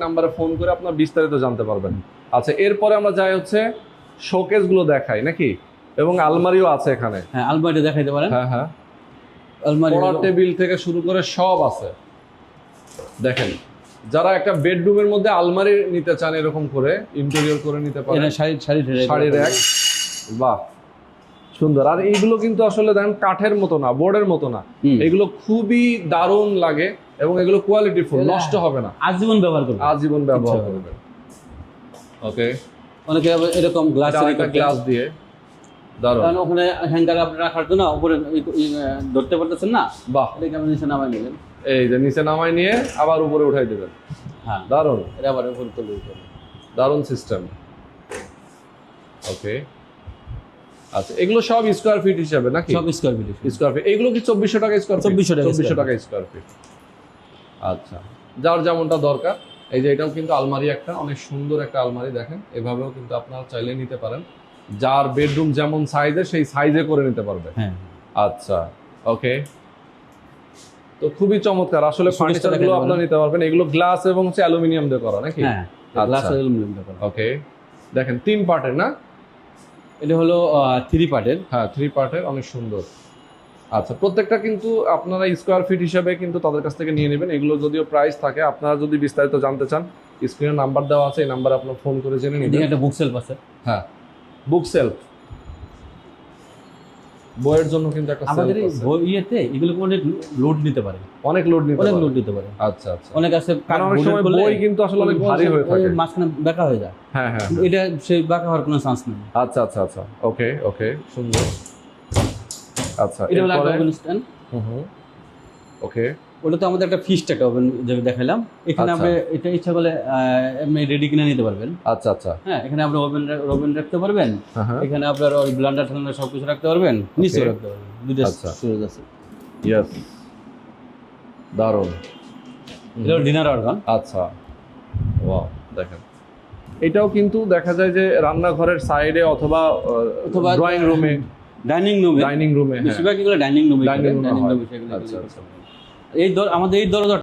নাম্বারে ফোন করে আপনার বিস্তারিত জানতে পারবেন। আচ্ছা এরপরে আমরা যাই হচ্ছে শোকেসগুলো দেখাই নাকি? এবং আলমারিও আছে এখানে। হ্যাঁ আলমারিটা দেখাইতে পারেন। হ্যাঁ হ্যাঁ। আলমারি টেবিল থেকে শুরু করে সব আছে। দেখেন যারা একটা বেডরুমের মধ্যে আলমারি নিতে চান এরকম করে ইন্টেরিয়র করে নিতে পারেন। শাড়ি শাড়ি ঠেড়ে শাড়ির এক। বাহ সুন্দর। আর এইগুলো কিন্তু আসলে দেখেন কাঠের মতো না বোর্ডের মতো না। এগুলো খুবই দারুণ লাগে। এবং এগুলো কোয়ালিটি ফুল নষ্ট হবে না। আজীবন ব্যবহার করবে। আজীবন ব্যবহার করবে। ওকে অনেকে এরকম গ্লাস গ্লাস দিয়ে। কারণ ওখানে হ্যাঙ্গার আপনি রাখার জন্য উপরে ধরতে পারতেছেন না? বাহ। এটাকে আপনি নিচে নামাই নেবেন এই যে নিচে নামাই নিয়ে আবার উপরে উঠাই দিবেন। হ্যাঁ। দারুণ। এটা আবার উপরে তুলে। দারুণ সিস্টেম ওকে আচ্ছা এগুলো সব স্কোয়ার ফিট হিসাবে নাকি? সব স্কোয়ার ফিট স্কোয়ার ফিট এগুলো কি চব্বিশশো টাকা স্কোয়ার 2400 টাকা চব্বিশশো টাকা স্কোয়ার ফিট আচ্ছা। যার যেমনটা দরকার। এই যে এটাও কিন্তু আলমারি একটা অনেক সুন্দর একটা আলমারি দেখেন। এভাবেও কিন্তু আপনারা চাইলে নিতে পারেন। যার বেডরুম যেমন সাইজে সেই সাইজে করে নিতে পারবে। হ্যাঁ। আচ্ছা ওকে তো খুবই চমৎকার। আসলে Showcase টা ফার্নিচারগুলো দেখাতে আপনারা নিতে পারবেন। এগুলো গ্লাস এবং হচ্ছে অ্যালুমিনিয়াম দিয়ে করা নাকি? আচ্ছা। গ্লাস অ্যালুমিনিয়াম ব্যাপার ওকে দেখেন তিন পার্টের না? এটা হলো থ্রি পার্টের হ্যাঁ থ্রি পার্টের অনেক সুন্দর। আচ্ছা প্রত্যেকটা কিন্তু আপনারা স্কোয়ার ফিট হিসাবে কিন্তু তাদের কাছ থেকে নিয়ে নেবেন। এগুলো যদিও প্রাইস থাকে আপনারা যদি বিস্তারিত জানতে চান স্ক্রিনে নাম্বার দেওয়া আছে এই নাম্বারে আপনার ফোন করে জেনে নেবেন। একটা বুক সেলফ আছে। হ্যাঁ বুক সেলফ বইয়ের জন্য কিন্তু একটা আমাদের এই আছে। বই ইয়েতে এগুলো অনেক লোড নিতে পারে। অনেক লোড নিতে অনেক লোড নিতে পারে। আচ্ছা আচ্ছা। অনেক আছে কারণ অনেক সময় বই কিন্তু আসলে অনেক ভারী হয়ে থাকে। মাঝখানে বেঁকা হয়ে যায়। হ্যাঁ হ্যাঁ এটা সেই বাঁকা হওয়ার কোনো চান্স নেই। আচ্ছা আচ্ছা আচ্ছা। ওকে ওকে সুন্দর। আচ্ছা এটা হলো একটা ওভেন স্ট্যান্ড হুম হুম ওকে ওটা তো আমাদের একটা ফিস্ট একটা ওভেন দেখালাম। এখানে আচ্ছা। আপনি এটা ইচ্ছা করলে রেডি কিনে নিতে পারবেন। আচ্ছা আচ্ছা। হ্যাঁ এখানে আপনি ওভেন ওভেন রাখতে পারবেন। হ্যাঁ হ্যাঁ এখানে আপনার ওই ব্লান্ডার ঠান্ডার সব কিছু রাখতে পারবেন। নিচে রাখতে পারবেন। দুটো আচ্ছা। সুযোগ আছে। ইয়েস দারুণ। এটা ডিনার অর্গান আচ্ছা। ওয়াও দেখেন। এটাও কিন্তু দেখা যায় যে রান্নাঘরের সাইডে অথবা অথবা ড্রয়িং রুমে ডাইনিং রুমে? ডাইনিং রুমে হ্যাঁ। বেশিরভাগ এগুলো ডাইনিং রুমে ডাইনিং রুমে আচ্ছা, এই দর আমাদের এই দরজা